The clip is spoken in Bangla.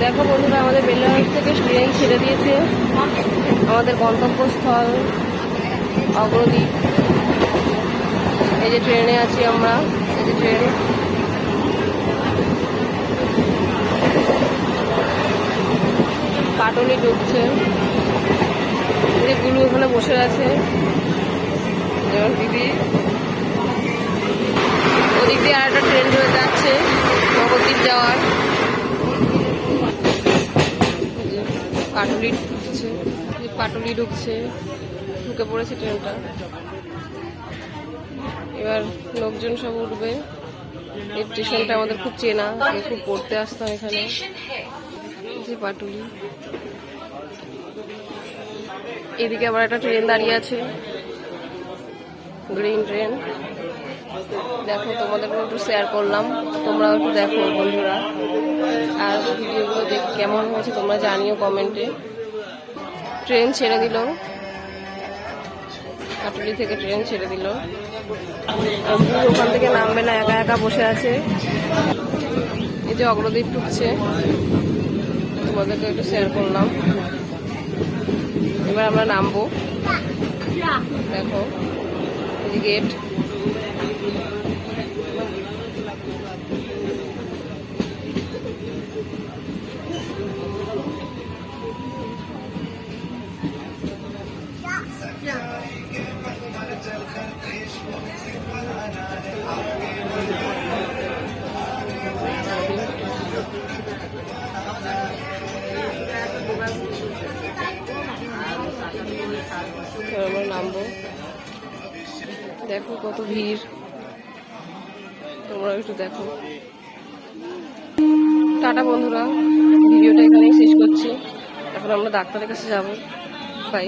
দেখো বন্ধুরা, আমাদের বেলাহাট থেকে ট্রেন ছেড়ে দিয়েছে। আমাদের গন্তব্যস্থল অগ্রদ্বীপ। এই যে ট্রেনে আছি আমরা, এই যে ট্রেন। কাটলি ঢুকছে গুলু ওখানে বসে আছে। যেমন দিদি। ওদিক দিয়ে আর একটা ট্রেন হয়ে যাচ্ছে, নবদ্বীপ যাওয়ার এই যে পাটুলি ঢুকছে পাটুলি ঢুকছে, ঢুকে পড়েছে ট্রেনটা। এবার লোকজন সব উঠবে। এই স্টেশনটা আমাদের খুব চেনা খুব পড়তে আসতাম এখানে। যে পাটুলি। এদিকে আবার একটা ট্রেন দাঁড়িয়ে আছে। Green train. দেখো তোমাদেরকে একটু শেয়ার করলাম। তোমরাও একটু দেখো বন্ধুরা। কেমন হয়েছে তোমরা জানিও কমেন্টে। ট্রেন ছেড়ে দিল। কাটুলি থেকে ট্রেন ছেড়ে দিল। ওখান থেকে নামবে না, একা একা বসে আছে। এই যে অগ্রদীপ ঢুকছে। তোমাদেরকে একটু শেয়ার করলাম। এবার আমরা নামবো। দেখো গেট নামবো দেখো কত ভিড়। তোমরা একটু দেখো। টাটা বন্ধুরা, ভিডিওটা এখানেই শেষ করছি। এখন আমরা ডাক্তারের কাছে যাব। বাই